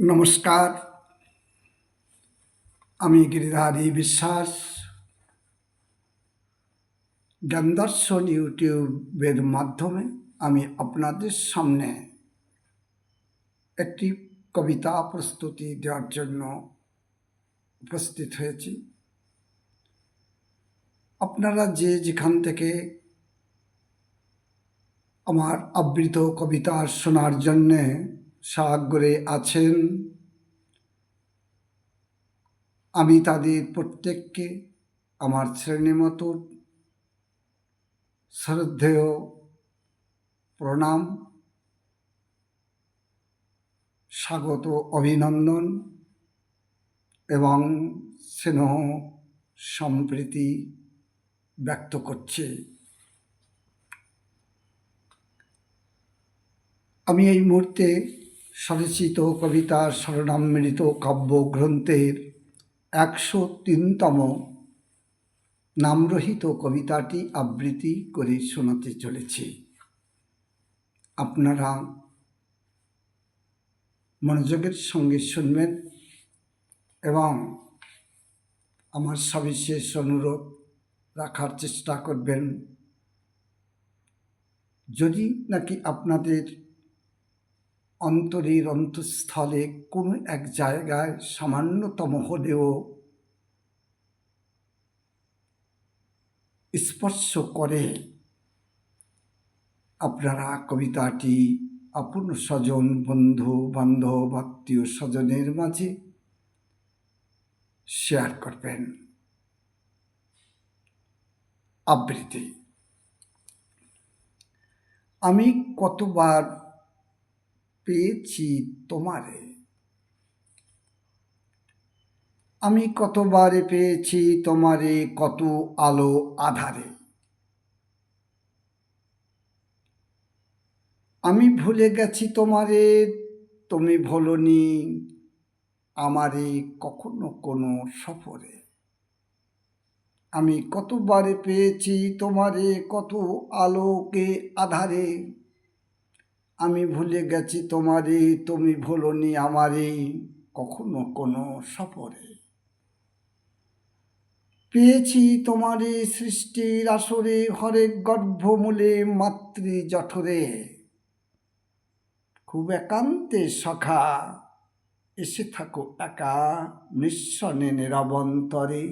নমস্কার। আমি গিরিধারী বিশ্বাস। জ্ঞানদর্শন ইউটিউবের মাধ্যমে আমি আপনাদের সামনে একটি কবিতা প্রস্তুতি দেওয়ার জন্য উপস্থিত হয়েছি। আপনারা যে যেখান থেকে আমার আবৃত কবিতা শোনার জন্যে সাগ্রে আছেন। আমি তাদের প্রত্যেককে আমার শ্রেণি মতো শ্রদ্ধেয় প্রণাম, স্বাগত, অভিনন্দন এবং স্নেহ সম্প্রীতি ব্যক্ত করছে। আমি এই মুহূর্তে স্বরচিত কবিতা স্বর্ণামৃত কাব্যগ্রন্থের একশো তিনতম নামরহিত কবিতাটি আবৃত্তি করে শোনাতে চলেছি। আপনারা মনোযোগের সঙ্গে শুনবেন এবং আমার সবিশেষ অনুরোধ রাখার চেষ্টা করবেন। যদি নাকি আপনাদের অন্তরের অন্তঃস্থলে কোনো এক জায়গায় সামান্যতম হলেও স্পর্শ করে। আপনারা কবিতাটি আপন স্বজন, বন্ধু, বান্ধব, আত্মীয় স্বজনের মাঝে শেয়ার করবেন। আবৃত্তি। আমি কতবার পেয়েছি তোমারে। আমি কতবারে পেয়েছি তোমারে, কত আলো আধারে। আমি ভুলে গেছি তোমারে, তুমি ভোলনি আমারে কখনো কোনো সফরে। আমি কতবারে পেয়েছি তোমারে, কত আলোকে আধারে। আমি ভুলে গেছি তোমারে তুমি ভুলনি আমারে কখনো কোনো সফরে। পেয়েছি তোমারে সৃষ্টির আসরে হরেক গর্ভমূলে মাতৃ জঠরে। খুব একান্তে সখা, এসে থাকো একা নিঃসনে নিরবন্তরে।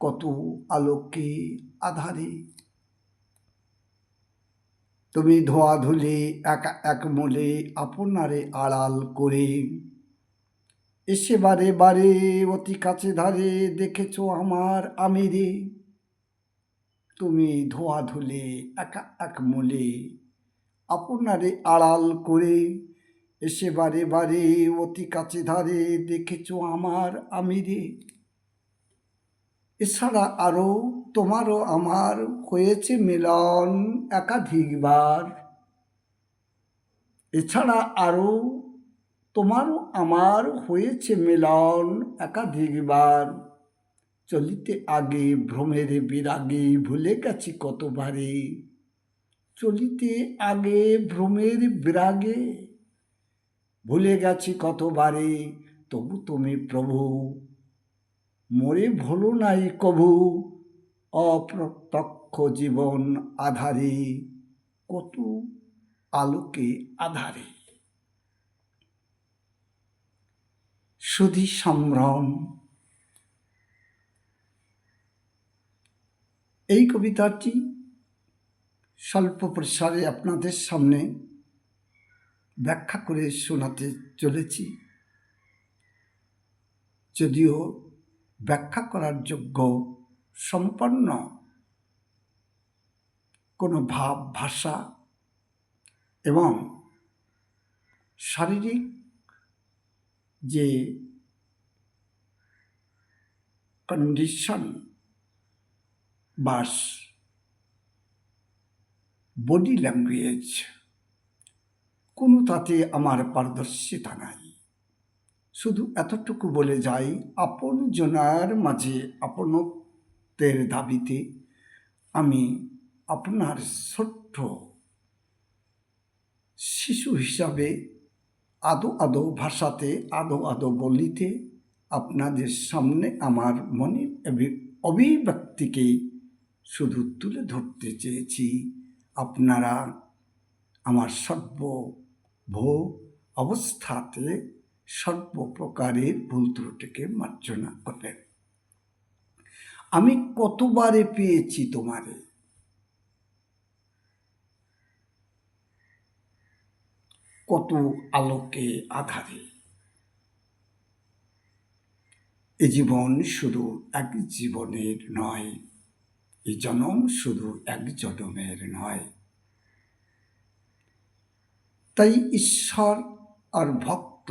কত আলোকে আধারে তুমি ধোয়াধুলি একা, এক মূলে আপনারে আড়াল করে। এসে বারে বারে অতি কাছে ধারে দেখেছ আমার আমিরে। তুমি ধোয়াধুলি একা, এক মূলে আপনারে আড়াল করে। এসে বারে বারে অতি কাছে ধারে দেখেছ আমার আমিরে। এছাড়া আরও তোমারও আমার হয়েছে মিলন একাধিকবার। এছাড়া আরও তোমারও আমার হয়েছে মিলন একাধিকবার। চলিতে আগে ভ্রমের বিরাগে ভুলে গেছি কতবারে। চলিতে আগে ভ্রমের বিরাগে ভুলে গেছি কতবারে। তবু তুমি প্রভু মরে ভুলো নাই কভু। অপ্রত্যক্ষ জীবন আধারে, কত আলোকে আধারে। সুধি সম্ভ্রম। এই কবিতাটি স্বল্প প্রসারে আপনাদের সামনে ব্যাখ্যা করে শোনাতে চলেছি। যদিও ব্যাখ্যা করার যোগ্য সম্পন্ন কোনো ভাব, ভাষা এবং শারীরিক যে কন্ডিশন বাস বডি ল্যাঙ্গুয়েজ কোনো তাতে আমার পারদর্শিতা নাই। শুধু এতটুকু বলে যাই, আপন জনার মাঝে আপনত্বের দাবিতে আমি আপনার ছোট্ট শিশু হিসাবে আদো আদো ভাষাতে, আদো আদো বলিতে আপনাদের সামনে আমার মনের অভি- অভিব্যক্তিকে শুধু তুলে ধরতে চেয়েছি। আপনারা আমার সর্ব ভো অবস্থাতে সর্বপ্রকারের ভুল ত্রুটিকে মার্জনা করবেন আমি কতবারে পেয়েছি তোমারে? কত আলোকে আধারে। এ জীবন শুধু এক জীবনের নয়, এ জনম শুধু এক জনমের নয়। তাই ঈশ্বর আর ভক্ত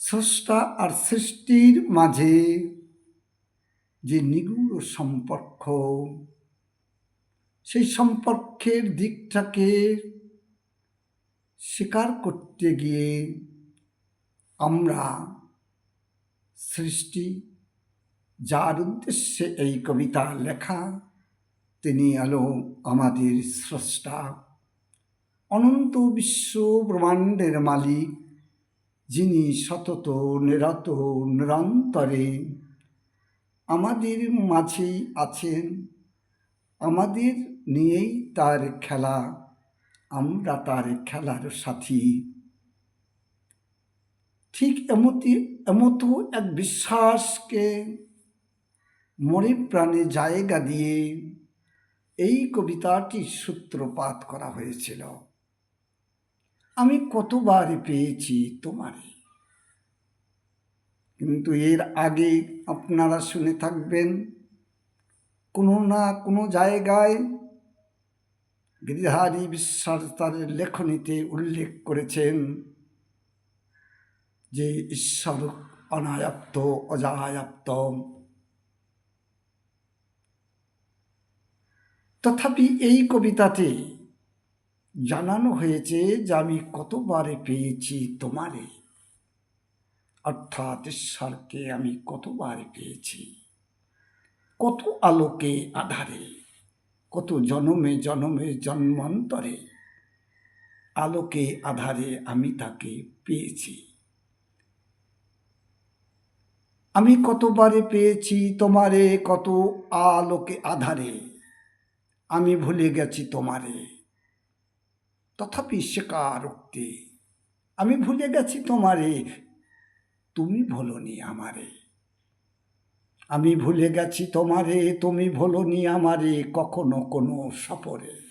স্রষ্টা আর সৃষ্টির মাঝে যে নিগুড় সম্পর্ক, সেই সম্পর্কের দিকটাকে স্বীকার করতে গিয়ে আমরা সৃষ্টি, যার উদ্দেশ্যে এই কবিতা লেখা, তিনি আলো আমাদের স্রষ্টা। অনন্ত বিশ্ব ব্রহ্মাণ্ডের মালিক যিনি সতত, নিরত, নিরন্তরে আমাদের মাঝেই আছেন, আমাদের নিয়েই তার খেলা, আমরা তার খেলার সাথী। ঠিক এমতি, এমতো এক বিশ্বাসকে মনে প্রাণে জায়গা দিয়ে এই কবিতাটির সূত্রপাত করা হয়েছিল। আমি কতবার পেয়েছি তোমারে। কিন্তু এর আগে আপনারা শুনে থাকবেন, কোনো না কোনো জায়গায় গিরিধারী বিশ্বাস তার লেখনীতে উল্লেখ করেছেন যে, ঈশ্বর অনায়াপ্ত, অজায়াপ্ত। তথাপি এই কবিতাতে জানানো হয়েছে যে আমি কতবারে পেয়েছি তোমারে। অর্থাৎ ঈশ্বরকে আমি কতবার পেয়েছি। কত আলোকে আধারে, কত জনমে জনমে জন্মান্তরে আলোকে আধারে আমি তাকে পেয়েছি। আমি কতবারে পেয়েছি তোমারে, কত আলোকে আধারে, আমি ভুলে গেছি তোমারে। তথাপি স্বীকারোক্তি। আমি ভুলে গেছি তোমারে। তুমি ভোলনি আমারে। আমি ভুলে গেছি তোমারে, তুমি ভোলনি আমারে কখনো কোনো সফরে।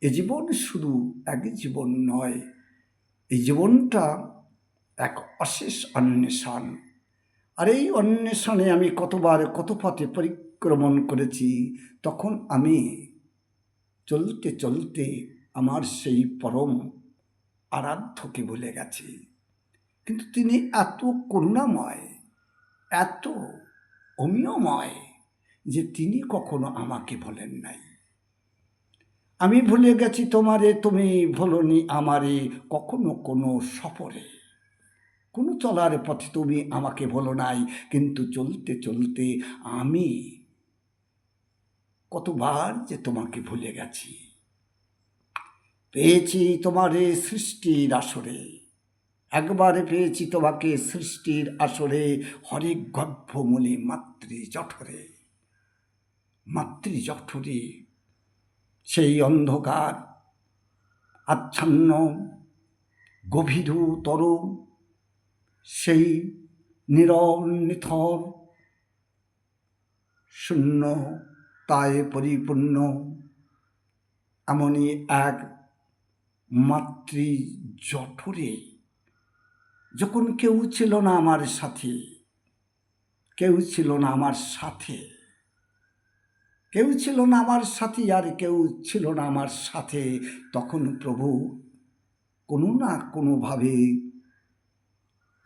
এ জীবন শুধু এক জীবন নয় এই জীবনটা এক অশেষ অন্বেষণ। আর এই অন্বেষণে আমি কতবার কত পথে পরিক্রমণ করেছি, তখন আমি চলতে চলতে আমার সেই পরম আরাধ্যকে ভুলে গেছি। কিন্তু তিনি এত করুণাময়, এত অমীয়ময় যে তিনি কখনো আমাকে বলেন নাই। আমি ভুলে গেছি তোমারে, তুমি ভুলনি আমারে কখনো কোনো সফরে। কোনো চলার পথে তুমি আমাকে বলো নাই, কিন্তু চলতে চলতে আমি কতবার যে তোমাকে ভুলে গেছি। পেয়েছি তোমারে সৃষ্টির আসরে। একবারে পেয়েছি তোমাকে সৃষ্টির আসরে হরে গর্ভমূলে মাতৃ জঠরে। মাতৃ জঠরে, সেই অন্ধকার, আচ্ছন্ন, গভীর গভীরতর সেই নীরব নিথর, শূন্য তায় পরিপূর্ণ। এমনই এক মাতৃ জঠরে। যখন কেউ ছিল না আমার সাথে, কেউ ছিল না আমার সাথে, কেউ ছিল না আমার সাথী আর কেউ ছিল না আমার সাথে, তখন প্রভু, কোনো না কোনোভাবে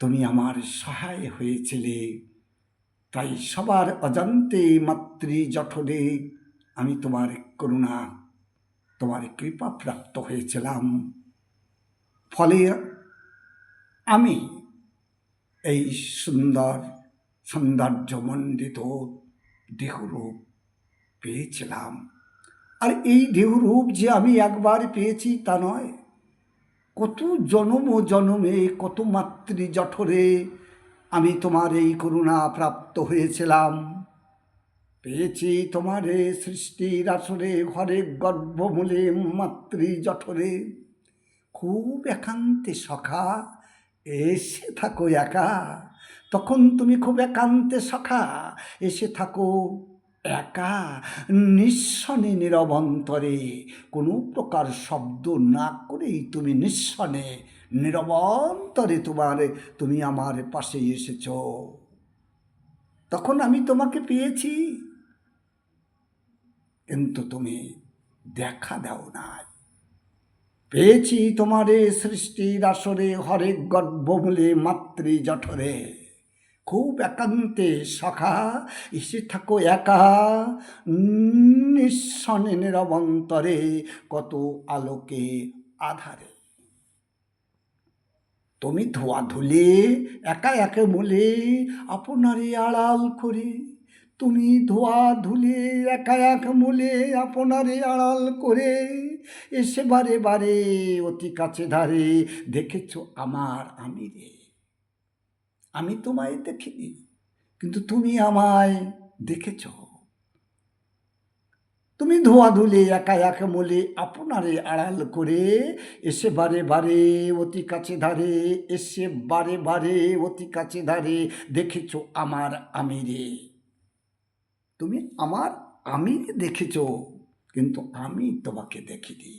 তুমি আমার সহায় হয়েছিলে। তাই সবার অজান্তে মাতৃ জঠরে আমি তোমার করুণা, তোমার কৃপা প্রাপ্ত হয়েছিলাম। ফলে আমি এই সুন্দর সৌন্দর্যমণ্ডিত দেহরূপ পেয়েছিলাম। আর এই দেহরূপ যে আমি একবার পেয়েছি তা নয়, কত জনম জনমে, কত মাতৃ জঠরে আমি তোমার এই করুণা প্রাপ্ত হয়েছিলাম। পেয়েছি তোমারে সৃষ্টির আসরে, ঘরে গর্ভমূলে, মাতৃ জঠরে। খুব একান্তে সখা, এসে থাকো একা। তখন তুমি খুব একান্তে সখা, এসে থাকো একা। নিঃসনে নিরবন্তরে কোনো প্রকার শব্দ না করেই তুমি নিঃসনে নিরবন্তরে তোমার, তুমি আমার পাশে এসেছ। তখন আমি তোমাকে পেয়েছি। কিন্তু তুমি দেখা দাও নাই। পেয়েছি তোমারে সৃষ্টির আসরে হরে গর্ব বলে মাতৃ জঠরে। খুব একান্তে সখা, এসে থাকো একা। নিঃসনে নিরবন্তরে কত আলোকে আধারে। তুমি ধোয়া ধুলে, একা একে মূলে, আপনারে আড়াল করে। তুমি ধোয়া ধুলে, একা এক মূলে, আপনারে আড়াল করে। এসে বারে বারে অতি কাছে ধারে দেখেছ আমার আমি রে আমি তোমায় দেখিনি, কিন্তু তুমি আমায় দেখেছ। তুমি ধোয়া ধুলে, একা এক মূলে আপনারে আড়াল করে এসে বারে বারে অতি কাছে ধারে, এসে বারে বারে অতি কাছে ধারে দেখেছ আমার আমিরে। তুমি আমার আমিরে দেখেছ, কিন্তু আমি তোমাকে দেখিনি।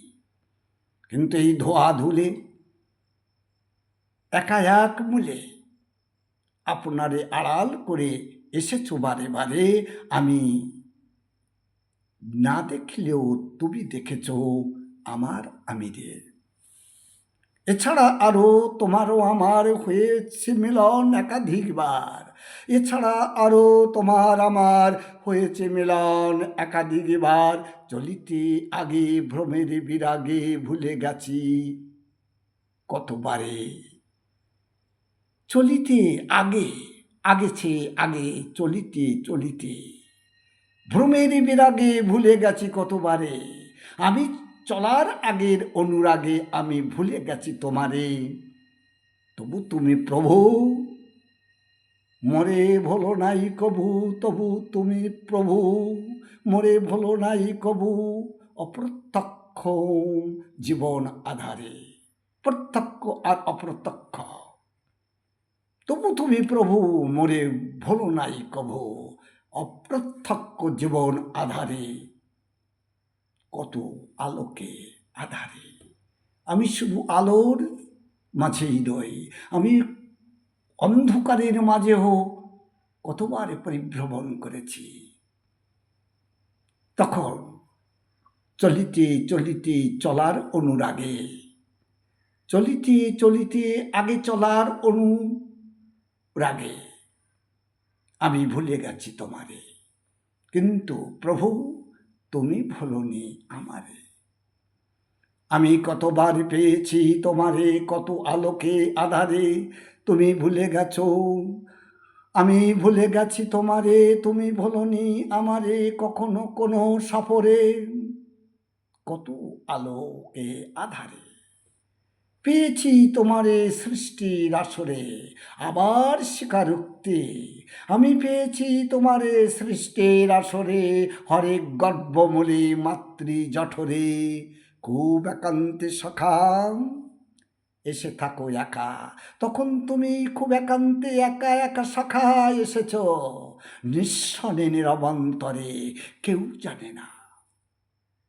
কিন্তু এই ধোয়া ধুলে, একা এক মূলে আপনারে আড়াল করে এসেছ বারে বারে আমি না দেখলেও তুমি দেখেছ আমার আমিরের। এছাড়া আরও তোমারও আমার হয়েছে মিলন একাধিকবার। এছাড়া আরও তোমার আমার হয়েছে মিলন একাধিকবার। চলিতে আগে ভ্রমের বিরাগে ভুলে গেছি কতবারে। চলিতে আগে আগেছে আগে চলিতে চলিতে ভ্রমের বিরাগে ভুলে গেছি কতবারে। আমি চলার আগের অনুরাগে আমি ভুলে গেছি তোমারে। তবু তুমি প্রভু, মরে ভোলো নাই কবু, তবু তুমি প্রভু, মরে ভোলো নাই কবু, অপ্রত্যক্ষ জীবন আধারে। প্রত্যক্ষ আর অপ্রত্যক্ষ। তবু তুমি প্রভু, মরে ভোলো নাই কভু অপ্রত্যক্ষ জীবন আধারে। কত আলোকে আধারে। আমি শুধু আলোর মাঝেই নই, আমি অন্ধকারের মাঝেও কতবার পরিভ্রমণ করেছি। তখন চলিতে চলিতে চলার অনুরাগে, চলিতে চলিতে আগে চলার অনুরাগে আমি ভুলে গেছি তোমারে। কিন্তু প্রভু, তুমি ভুলনি আমারে। আমি কতবার পেয়েছি তোমারে, কত আলোকে আধারে, তুমি ভুলে গেছো। আমি ভুলে গেছি তোমারে, তুমি ভুলনি আমারে, কখনো কোনো সফরে, কত আলোকে আধারে। পেয়েছি তোমারে সৃষ্টির আসরে, আবার স্বীকারোক্তি। আমি পেয়েছি তোমারে সৃষ্টির আসরে হরেক গর্ভমূলে মাতৃ জঠরে। খুব একান্তে সখা, এসে থাকো একা। তখন তুমি খুব একান্তে একা একা সখা এসেছ, নিঃসনে নিরবন্তরে, কেউ জানে না।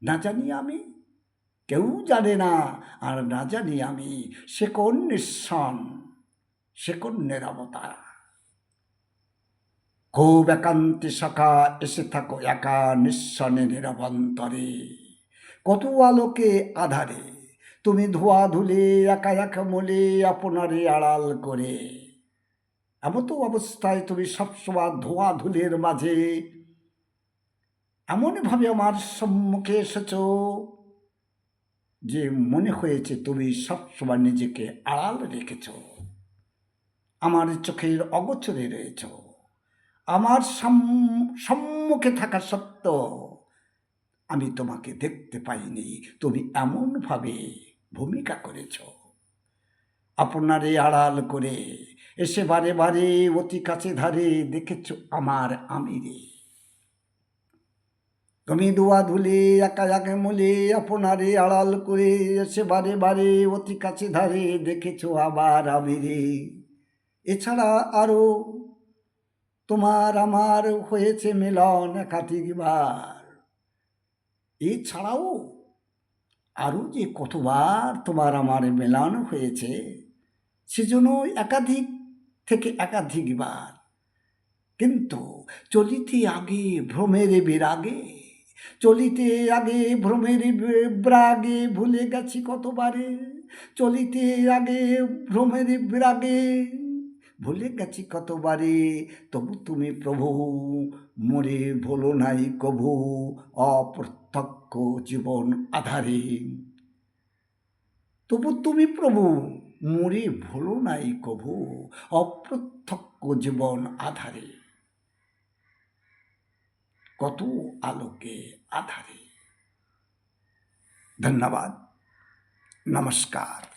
না জানি আমি কেউ জানে না। আর না জানি আমি সে কোন নিঃসন, সে কোন নিরবতা খুব একান্তে শাখা এসে থাকো একা নিঃসনে নিরবন্তরে। কত আলোকে আধারে, তুমি ধোয়া ধুলে একা একা মলে আপনারে আড়াল করে। এমতো অবস্থায় তুমি সবসময় ধোয়া ধুলের মাঝে। এমনভাবে আমার সম্মুখে এসেছ। যে মনে হয়েছে তুমি সবসময় নিজেকে আড়াল রেখেছ। আমার চোখের অগোচরে রয়েছ। আমার সম্মুখে থাকা সত্ত্বেও আমি তোমাকে দেখতে পাইনি। তুমি এমনভাবে ভূমিকা করেছ। আপনারে আড়াল করে এসে বারে বারে অতি কাছে ধারে দেখেছ আমার আমিরে। তুমি দোয়া ধুলে, একা একে মলে আপনারে আড়াল করে, এসে বারে বারে অতি কাছে ধারে দেখেছ আবার আমিরে। এছাড়া আরও তোমার আমার হয়েছে মিলন একাধিকবার। এছাড়াও আরও যে কতবার তোমার আমার মেলান হয়েছে, সেজন্য একাধিক থেকে একাধিকবার। কিন্তু চলিতে আগে ভ্রমের বিরাগে চলিতে আগে ভ্রমের বিরাগে ভুলে গেছি কতবারে। চলিতে আগে ভ্রমের বিরাগে ভুলে গেছি কতবারে। তবু তুমি প্রভু, মরে ভোলো নাই কভু, অপ্রত্যক্ষ জীবন আধারে। তবু তুমি প্রভু, মরে ভোলো নাই কভু, অপ্রত্যক্ষ জীবন আধারে। কত আলোকে আধারে। ধন্যবাদ। নমস্কার।